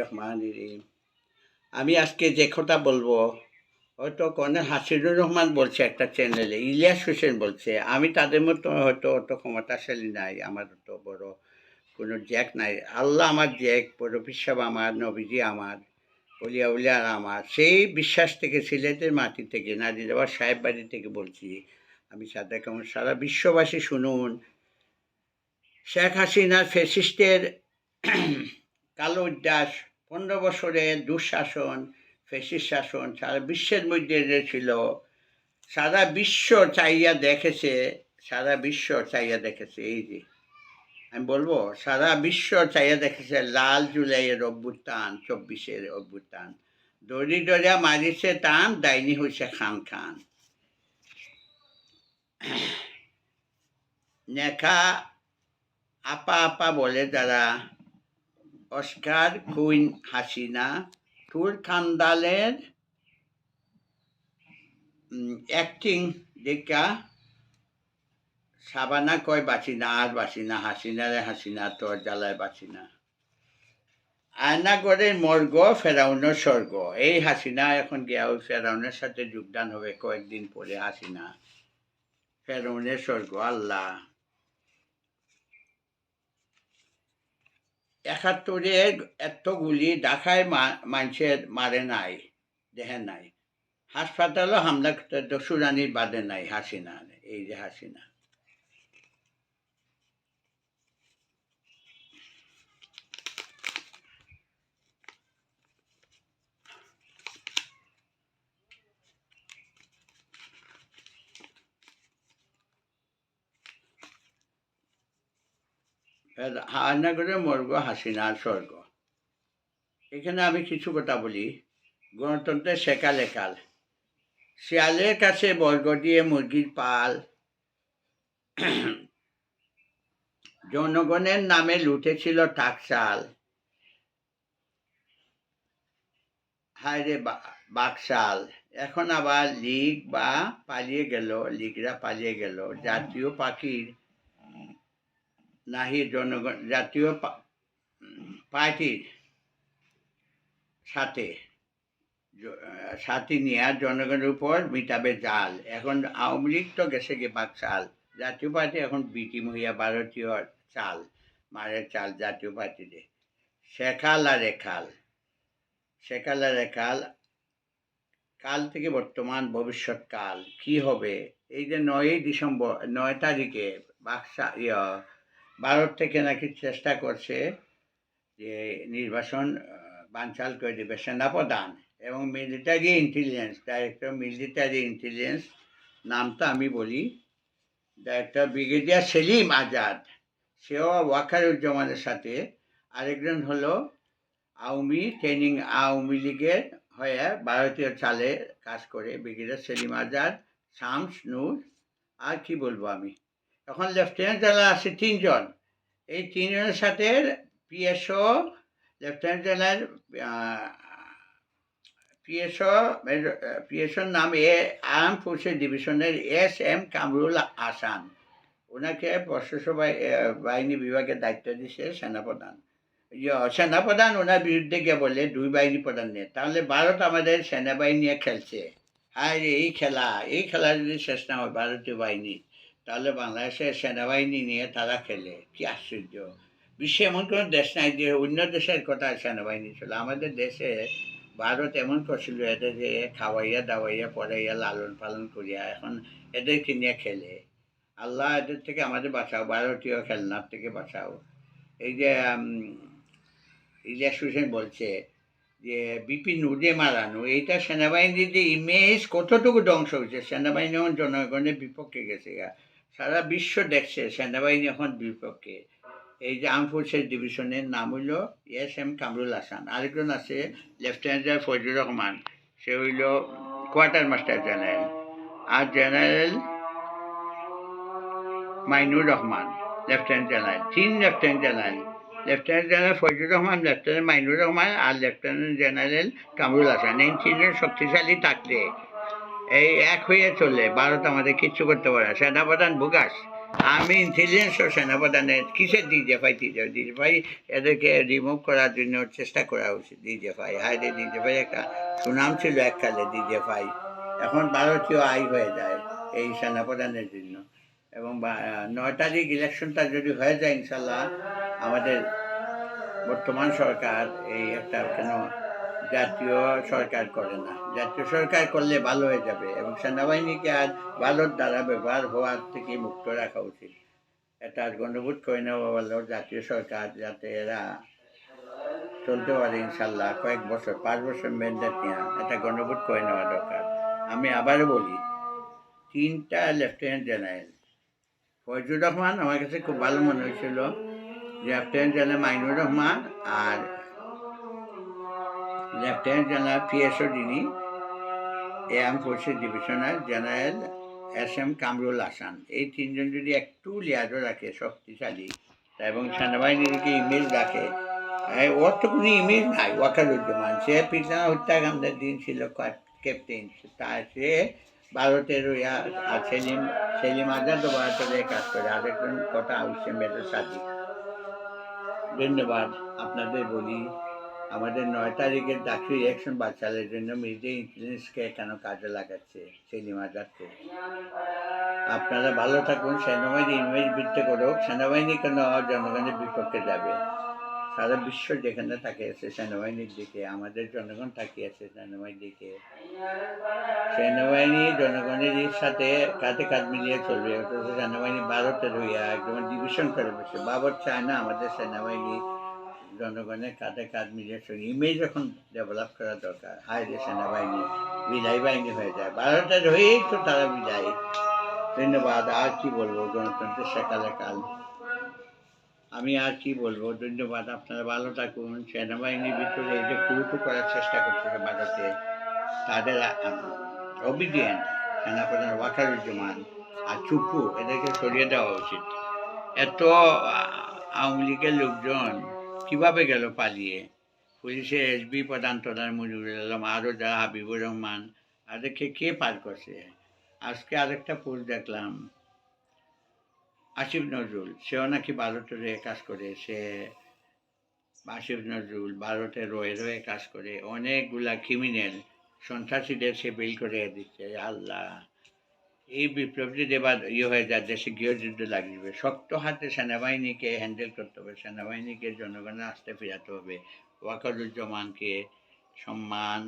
রহমান রহিম। আমি আজকে যে কথা বলব, হয়তো কর্নেল হাসিনুর রহমান বলছে একটা চ্যানেলে ইলিয়াস হোসেন বলছে, আমি তাদের মতো হয়তো অত ক্ষমতাশালী নাই, আমার অত বড় কোনো জ্যাক নাই। আল্লাহ আমার জ্যাক বড় বিশ্বাব আমার, নবীজি আমার উলিয়া উলিয়ার আমার। সেই বিশ্বাস থেকে, সিলেটের মাটি থেকে, নাজিরাবাদ সাহেব বাড়ি থেকে বলছি, আমি সাদা কেমন সারা বিশ্ববাসী শুনুন। শেখ হাসিনার ফেসিস্টের কালো উদ্যাস, পনেরো বছরের দুঃশাসন, ফেসিস শাসন সারা বিশ্বের মধ্যে ছিল সারা বিশ্ব চাইয়া দেখেছে, সারা বিশ্ব চাইয়া দেখেছে, এই যে। আমি বলব, সারা বিশ্ব চাইয়া দেখেছে লাল জুলাইয়ের অভ্যুত্থান, চব্বিশের অভ্যুত্থান। দড়ি দরিয়া মারিছে টান, ডাইনি হয়েছে খান খান। নেখা, আপা আপা বলে যারা অস্কার কুইন হাসিনা টুর খান্দালের অ্যাক্টিং দেখা সাবানা কয় বাঁচি না আর বাঁচি না হাসিনারে হাসিনা তোর জ্বালায় বাঁচি না আয়নাগরের মর্গ ফেরাউনের স্বর্গ এই হাসিনা এখন গিয়া ওই ফেরাউনের সাথে যোগদান হবে কয়েকদিন পরে হাসিনা ফেরাউনের স্বর্গ, আল্লাহ। একাত্তরে এতগুলি ঢাকায় মানুষের মারে নাই, দেহে নাই। হাসপাতালও হামলা করতে দস্যুরানির বাদে নাই হাসিনা এই যে হাসিনা। হায়নাগরের মর্গ, হাসিনার স্বর্গ। এখানে আমি কিছু কথা বলি। গণতন্ত্রের সেকাল একাল। শিয়ালের কাছে বর্গ দিয়ে মুরগির পাল। জনগণের নামে লুটেছিল টাকশাল। হায়রে বাকশাল। এখন আবার লিগ বা পালিয়ে গেল, লিগরা পালিয়ে গেল। জাতীয় পাখির নাহি জনগণ, জাতীয় পার্টির সাথে সাথে নিয়ে জনগণের উপর মিটাবে জাল। এখন আওয়ামী লীগ তো গেছে গিয়ে বাকশাল জাতীয় পার্টি এখন বিটিম হইয়া ভারতীয় চাল মারের চাল জাতীয় পার্টিতে। শেখাল আর রেখাল শেখাল আর রেখাল কাল থেকে বর্তমান ভবিষ্যৎ কাল, কি হবে? এই যে নয়ই ডিসেম্বর, নয় তারিখে বাক্সা ইয়া ভারত থেকে নাকি চেষ্টা করছে যে নির্বাচন বানচাল করে দেবে। সেনাপ্রধান এবং military intelligence director military intelligence নামটা আমি বলি ডাইরেক্টর ব্রিগেডিয়ার সেলিম আজাদ, সেও ওয়াকারুজ্জামানের সাথে। আরেকজন হলো আওয়ামী ট্রেনিং আওয়ামী লীগের হয়ে ভারতীয় চালে কাজ করে ব্রিগেডিয়ার সেলিম আজাদ, শামস নূর, আর কি বলব আমি? এখন লেফটেন্যান্ট জেনারেল আছে তিনজন। এই তিনজনের সাথে পিএসও, লেফটেন্যান্ট জেনারেল পিএসও, পিএসওর নাম এ, আর্ম ফোর্সেস ডিভিশনের এস এম কামরুল আসান। ওনাকে সশস্ত্র বাহিনী বিভাগের দায়িত্ব দিছে সেনাপ্রধান। সেনাপ্রধান ওনার বিরুদ্ধে গিয়ে বলে দুই বাহিনী প্রধান নিয়ে। তাহলে ভারত আমাদের সেনাবাহিনী খেলছে। হায় রে, এই খেলা এই খেলা যদি শেষ না হয়, ভারতীয় বাহিনী। তাহলে বাংলাদেশের সেনাবাহিনী নিয়ে তারা খেলে, কি আশ্চর্য। বিশ্বে এমন কোনো দেশ নাই যে অন্য দেশের কথা সেনাবাহিনী ছিল আমাদের দেশে ভারত এমন করছিল এদেরকে খাওয়াইয়া দাওয়াইয়া, পড়াইয়া, লালন পালন করিয়া এখন এদেরকে নিয়ে খেলে। আল্লাহ এদের থেকে আমাদের বাঁচাও, ভারতীয় খেলনার থেকে বাঁচাও। এই যে ইলিয়াস হোসেন বলছে যে, বিপিন উদে মারানো, এইটা সেনাবাহিনীর যে ইমেজ কতটুকু ধ্বংস হয়েছে? সেনাবাহিনী এখন জনগণের বিপক্ষে গেছে। সারা বিশ্ব দেখছে, সেনাবাহিনী এখন বিপক্ষে। এই যে আর্ম ফোর্সেস ডিভিশনের নাম হইল এস এম কামরুল হাসান। আরেকজন আছে লেফটেন্যান্ট জেনারেল ফজলুর রহমান। সে হইল কোয়ার্টার মাস্টার জেনারেল আর general Mainur Rahman lieutenant general তিন lieutenant general lieutenant general Fazlur Rahman lieutenant Mainur Rahman আর লেফটেন্যান্ট জেনারেল কামরুল হাসান। এই তিনজন শক্তিশালী থাকলে এই এক হয়ে চলে ভারত আমাদের কিচ্ছু করতে পারে। সেনাপ্রধান বুগাস আমি ইন্টেলিজেন্স ও সেনাপ্রধানের কিসের ডিজেফাই ডিজেফাই এদেরকে রিমুভ করার জন্য চেষ্টা করা উচিত ডিজেফাই হাইরে ডিজেফাই একটা সুনাম ছিল এককালে ডিজেফাই এখন ভারতীয় আই হয়ে যায় এই সেনাপ্রধানের জন্য। এবং নয় তারিখ ইলেকশনটা যদি হয়ে যায় ইনশাল্লাহ, আমাদের বর্তমান সরকার এই একটা কেন জাতীয় সরকার করে না। জাতীয় সরকার করলে ভালো হয়ে যাবে এবং সেনাবাহিনীকে আর ভারত দ্বারা ব্যবহার হওয়ার থেকে মুক্ত রাখা উচিত। এটা আজ গণ্ডবোধ করে নেওয়া ভালো জাতীয় সরকার যাতে এরা চলতে পারে ইনশাল্লাহ, কয়েক বছর, পাঁচ বছর ম্যান্ডেট নেওয়া এটা গণ্ডবোধ করে নেওয়া দরকার। আমি আবারও বলি, তিনটা লেফটেন্যান্ট জেনারেল ফয়জুর রহমান আমার কাছে খুব ভালো মনে হয়েছিল লেফটেন্যান্ট জেনারেল মাইনুর রহমান আর লেফটেন্যান্ট জেনারেল পিএসও যিনি arm forces divisional general S M Kamrul Hasan এই তিনজন যদি একটু লিয়াজও রাখে, শক্তিশালী, এবং সেনাবাহিনীকে ইমেজ রাখে ওর তো কোনো ইমেজ নাই, ওয়াকারুজ্জামান। সে পিছনে হত্যাকাণ্ডের দিন ছিল ক্যাপ্টেন। তা সে ভারতের আর সেলিম সেলিম আজাদ ভারতের কাজ করে। আরেকজন কথা উঠছে মেয়েদের সাথে ধন্যবাদ, আপনাদের বলি। আমাদের নয় তারিখের ডাক্তারি ইলেকশন বাচ্চাদের জন্য মিডিয়া ইন্টেলিজেন্সকে কেন কাজে লাগাচ্ছে সেলিম আজাদকে আপনারা ভালো থাকুন, সেনাবাহিনী ইমেজ বৃদ্ধি করুক, সেনাবাহিনী কেন জনগণের বিপক্ষে যাবে? সারা বিশ্ব যেখানে থাকে আছে সেনাবাহিনীর দিকে, আমাদের জনগণ তাকিয়ে আছে সেনাবাহিনীর দিকে। সেনাবাহিনী জনগণের সাথে কাঁধে কাঁধ মিলিয়ে চলবে সেনাবাহিনী ভারতের হইয়া একদম ডিভিশন করে বসে। বাবর চায় না আমাদের সেনাবাহিনী জনগণের কাঁধে কাঁধ মিলিয়ে চলবে ইমেজ এখন ডেভেলপ করা দরকার। হায় রে সেনাবাহিনী, বিদায় বাহিনী হয়ে যায়। ভারতের হয়েই তো তারা বিদায়। ধন্যবাদ, আর কি বলব? গণতন্ত্রের সকালে কাল। আমি আর কি বলব? ধন্যবাদ, আপনারা ভালো থাকুন। সেনাবাহিনীর ভিতরে এই যে করার চেষ্টা করতেছে ভারতে, তাদের অবিডিয়েন্ট সেনাপ্রধান ওয়াকারুজ্জামান আর চুপু, এদেরকে সরিয়ে দেওয়া উচিত। এত আওয়ামী লীগের লোকজন কীভাবে গেল পালিয়ে? পুলিশের এসবি প্রধান প্রধান মুজিবুল আলম, আরও যারা হাবিবুর রহমান তাদেরকে কে পার করছে? আজকে আরেকটা পোস্ট দেখলাম। আসিফ নজরুল, সেও নাকি ভারতের কাজ করে, সে আসিফ নজরুল ভারতের রয়ে রয়ে কাজ করে। অনেকগুলা ক্রিমিনাল সন্ত্রাসীদের সে বিল করে দিচ্ছে, আল্লাহ। এই বিপ্লব যদি এবার ইয়ে হয়ে যায়, দেশে গৃহযুদ্ধ লাগবে। শক্ত হাতে সেনাবাহিনীকে হ্যান্ডেল করতে হবে, সেনাবাহিনীকে জনগণের আসতে ফেরাতে হবে। ওয়াকারুজ্জামানকে সম্মান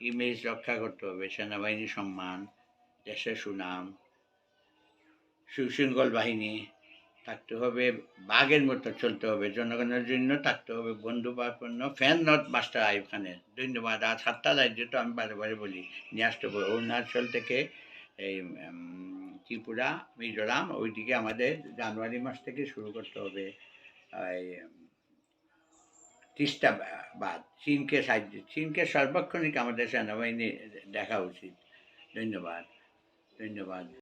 ইমেজ রক্ষা করতে হবে সেনাবাহিনী সম্মান, দেশের সুনাম, সুশৃঙ্খল বাহিনী থাকতে হবে, বাঘের মতো চলতে হবে, জনগণের জন্য থাকতে হবে বন্ধু বন্ধুবাপন্ন ফ্যান নট মাস্টার আইব খানের। ধন্যবাদ আর সাতটা রাজ্য তো আমি বারে বারে বলি, নিয়ে আসতে হবে। অরুণাচল থেকে এই ত্রিপুরা, মিজোরাম, ওইদিকে আমাদের জানুয়ারি মাস থেকে শুরু করতে হবে। এই তিস্তা বাদ চীনকে সাহায্য, চীনকে সর্বক্ষণিক আমাদের সেনাবাহিনী দেখা উচিত। ধন্যবাদ ধন্যবাদ।